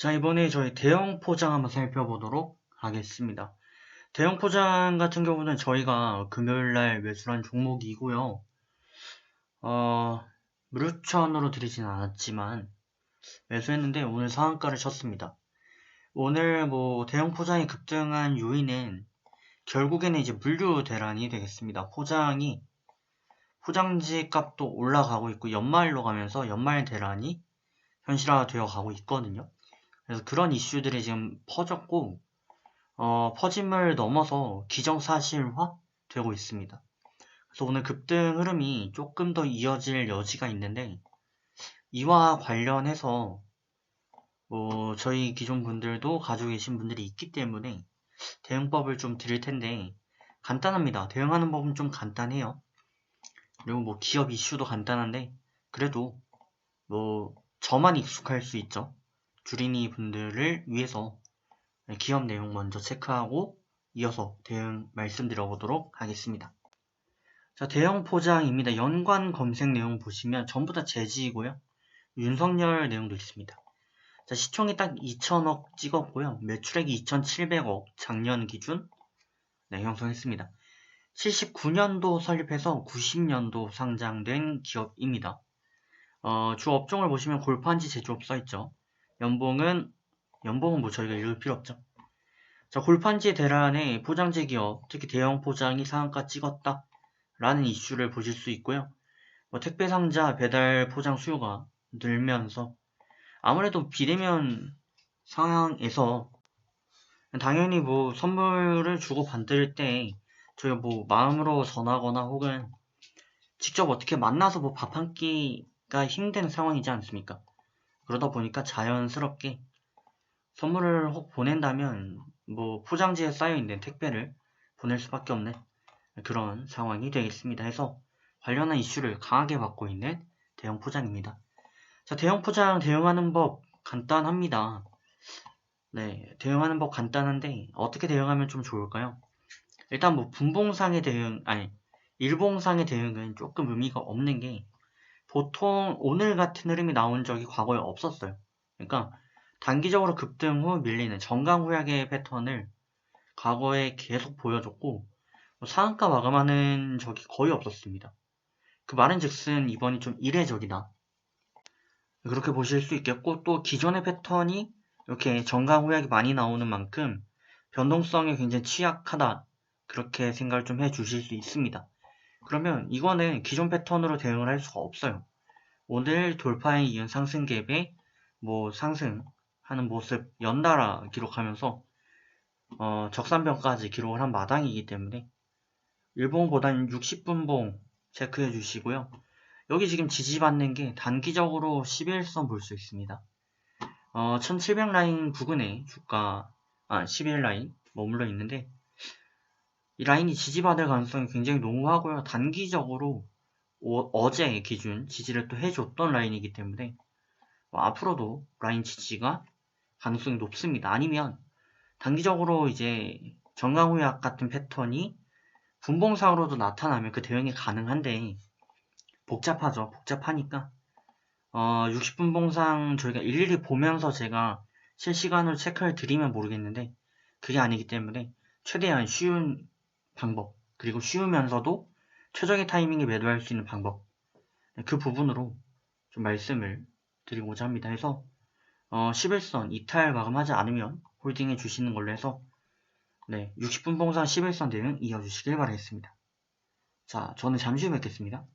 자, 이번에 저희 대형 포장 한번 살펴보도록 하겠습니다. 대형 포장 같은 경우는 저희가 금요일날 매수한 종목이고요. 어, 무료천으로 드리진 않았지만 매수했는데 오늘 상한가를 쳤습니다. 오늘 뭐 대형 포장이 급등한 요인은 결국에는 이제 물류 대란이 되겠습니다. 포장이 포장지 값도 올라가고 있고 연말로 가면서 연말 대란이 현실화되어 가고 있거든요. 그래서 그런 이슈들이 지금 퍼졌고 어, 퍼짐을 넘어서 기정사실화 되고 있습니다. 그래서 오늘 급등 흐름이 조금 더 이어질 여지가 있는데 이와 관련해서 뭐 저희 기존 분들도 가지고 계신 분들이 있기 때문에 대응법을 좀 드릴 텐데 간단합니다. 대응하는 법은 좀 간단해요. 그리고 뭐 기업 이슈도 간단한데 그래도 뭐 저만 익숙할 수 있죠. 주린이 분들을 위해서 기업 내용 먼저 체크하고 이어서 대응 말씀드려 보도록 하겠습니다. 자, 대형 포장입니다. 연관 검색 내용 보시면 전부 다 제지이고요. 윤석열 내용도 있습니다. 자, 시총이 딱 2천억 찍었고요. 매출액이 2,700억 작년 기준 네, 형성했습니다. 79년도 설립해서 90년도 상장된 기업입니다. 어, 주 업종을 보시면 골판지 제조업 써있죠. 연봉은 연봉은 뭐 저희가 읽을 필요 없죠. 자, 골판지 대란에 포장재 기업, 특히 대형 포장이 상한가 찍었다 라는 이슈를 보실 수 있고요. 뭐 택배 상자 배달 포장 수요가 늘면서 아무래도 비대면 상황에서 당연히 뭐 선물을 주고 받을 때 저희가 뭐 마음으로 전하거나 혹은 직접 어떻게 만나서 뭐 밥 한 끼가 힘든 상황이지 않습니까? 그러다 보니까 자연스럽게 선물을 혹 보낸다면 뭐 포장지에 쌓여있는 택배를 보낼 수밖에 없는 그런 상황이 되겠습니다. 해서 관련한 이슈를 강하게 받고 있는 대형 포장입니다. 자, 대형 포장 대응하는 법 간단합니다. 네, 대응하는 법 간단한데 어떻게 대응하면 좀 좋을까요? 일단 뭐 분봉상의 대응, 아니 일봉상의 대응은 조금 의미가 없는 게 보통 오늘 같은 흐름이 나온 적이 과거에 없었어요. 그러니까 단기적으로 급등 후 밀리는 정강후약의 패턴을 과거에 계속 보여줬고 뭐 상한가 마감하는 적이 거의 없었습니다. 그 말은 즉슨 이번이 좀 이례적이다. 그렇게 보실 수 있겠고 또 기존의 패턴이 이렇게 정강후약이 많이 나오는 만큼 변동성이 굉장히 취약하다. 그렇게 생각을 좀 해 주실 수 있습니다. 그러면 이거는 기존 패턴으로 대응을 할 수가 없어요. 오늘 돌파에 이은 상승 갭에 뭐 상승하는 모습 연달아 기록하면서 어, 적산변까지 기록을 한 마당이기 때문에 일봉보다는 60분봉 체크해 주시고요. 여기 지금 지지받는 게 단기적으로 11선 볼 수 있습니다. 어, 1700 라인 부근에 주가 아 11 라인 머물러 있는데 이 라인이 지지받을 가능성이 굉장히 농후하고요. 단기적으로 어, 제 기준 지지를 또 해줬던 라인이기 때문에 뭐 앞으로도 라인 지지가 가능성이 높습니다. 아니면 단기적으로 이제 정강후약 같은 패턴이 분봉상으로도 나타나면 그 대응이 가능한데 복잡하죠. 복잡하니까 어, 60분봉상 저희가 일일이 보면서 제가 실시간으로 체크를 드리면 모르겠는데 그게 아니기 때문에 최대한 쉬운 방법 그리고 쉬우면서도 최적의 타이밍에 매도할 수 있는 방법 네, 그 부분으로 좀 말씀을 드리고자 합니다. 해서 어, 11선 이탈 마감하지 않으면 홀딩해 주시는 걸로 해서 네, 60분 봉상 11선 대응 이어주시길 바라겠습니다. 자, 저는 잠시 후에 뵙겠습니다.